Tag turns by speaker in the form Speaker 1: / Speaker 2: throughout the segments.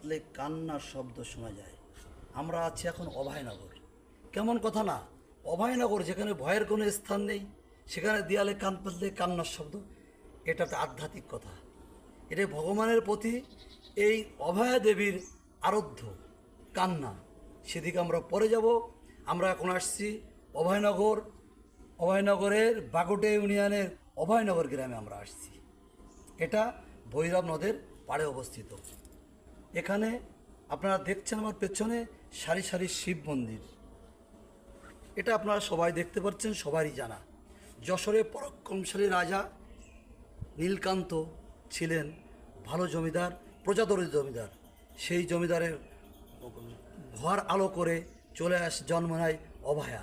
Speaker 1: পাতলে কান্নার শব্দ শোনা যায়। আমরা আছি এখন অভয়নগর। কেমন কথা না? অভয়নগর যেখানে ভয়ের কোনো স্থান নেই, সেখানে দেয়ালে কান পাতলে কান্নার শব্দ। এটা তো আধ্যাত্মিক কথা। এটা ভগবানের প্রতি এই অভয়া দেবীর আরাধ্য, কান্না। সেদিকে আমরা পরে যাব। আমরা এখন আসছি অভয়নগর, অভয়নগরের বাগোটে ইউনিয়নের অভয়নগর গ্রামে আমরা আসছি। এটা ভৈরব নদের পাড়ে অবস্থিত। এখানে আপনারা দেখছেন আমার পেছনে সারি সারি শিব মন্দির। এটা আপনারা সবাই দেখতে পাচ্ছেন, সবারই জানা। যশোরে পরাক্রমশালী রাজা নীলকান্ত ছিলেন ভালো জমিদার প্রজাদরী জমিদার। সেই জমিদারের ঘর আলো করে চলে আস, জন্ম নেয় অভয়া।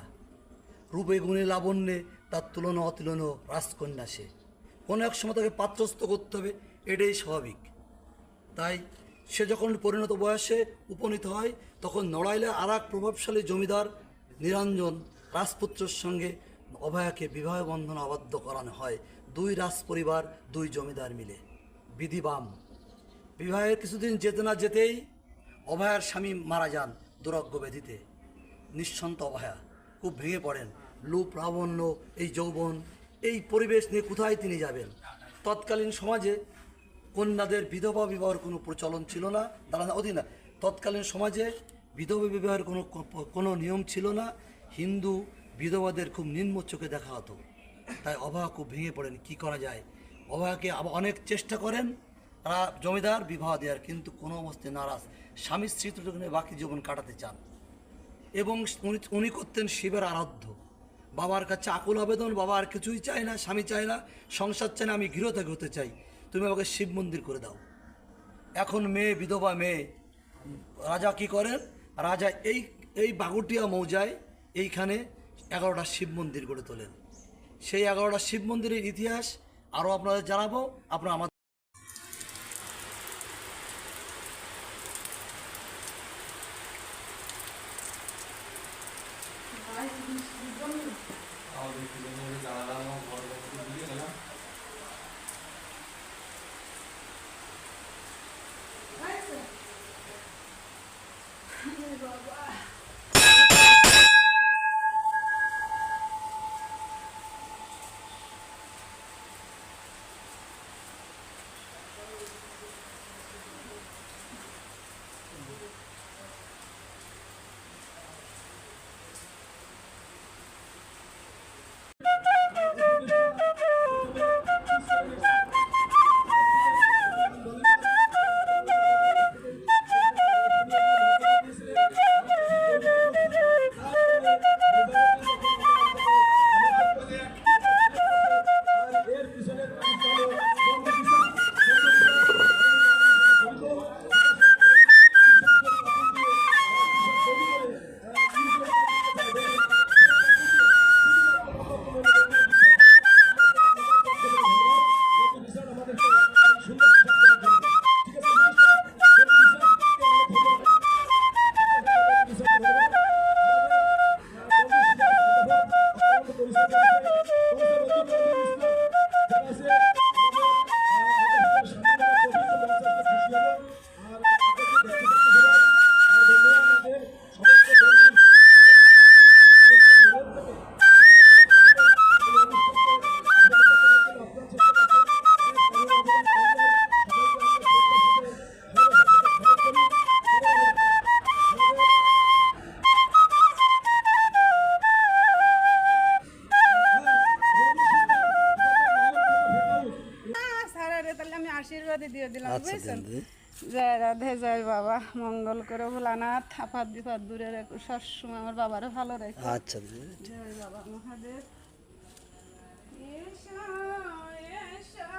Speaker 1: রূপে গুণে লাবণ্যে তার তুলনা অতুলনীয় রাজকন্যা সে। কোনো এক সময় তাকে পাত্রস্থ করতে হবে, এটাই স্বাভাবিক। তাই সে যখন পরিণত বয়সে উপনীত হয়, তখন নড়াইলে আর এক প্রভাবশালী জমিদার নিরঞ্জন রাজপুত্রের সঙ্গে অভয়াকে বিবাহ বন্ধন আবদ্ধ করানো হয়। দুই রাজ পরিবার দুই জমিদার মিলে। বিধিবাম। বিবাহের কিছুদিন যেতে না যেতেই অভয়ার স্বামী মারা যান দুরজ্ঞ ব্যাধিতে নিঃসন্ত অভয়া। খুব ভেঙে পড়েন। লূপ লাবণ্য এই যৌবন, এই পরিবেশ নিয়ে কোথায় তিনি যাবেন? তৎকালীন সমাজে কন্যাদের বিধবা বিবাহের কোনো প্রচলন ছিল না। তারা অধীন তৎকালীন সমাজে বিধবা বিবাহের কোনো কোনো নিয়ম ছিল না। হিন্দু বিধবাদের খুব নিম্ন চোখে দেখা হতো। তাই অভয়া খুব ভেঙে পড়েন। কি করা যায়? আবার অনেক চেষ্টা করেন। তারা জমিদার, বিবাহ দেওয়ার কিন্তু কোনো অবস্থায় নারাজ। স্বামী স্ত্রী বাকি জীবন কাটাতে চান। এবং উনি উনি করতেন শিবের আরাধ্য। বাবার কাছে আকুল আবেদন, বাবা আর কিছুই চায় না, স্বামী চায় না, সংসার চায় না, আমি গৃহত্যাগ হতে চাই। তুমি আমাকে শিব মন্দির করে দাও। এখন মেয়ে বিধবা মেয়ে রাজা কি করেন রাজা এই এই বাগুটিয়া মৌজায় এইখানে এগারোটা শিব মন্দির গড়ে তোলেন। সেই এগারোটা শিব মন্দিরের ইতিহাস আরও আপনাদের জানাব। আপনারা আমাদের
Speaker 2: সারা Thank you. আশীর্বাদই দিয়ে দিলাম
Speaker 1: আচ্ছা
Speaker 2: বুঝছেন? জয় রাধে জয় বাবা মঙ্গল করে ভোলানাথ আপাত বিপদ দূরে রেখো সবসময় আমার বাবারও ভালো রেখো।
Speaker 1: আচ্ছা
Speaker 2: জয় বাবা মহাদেব। এসো, এসো।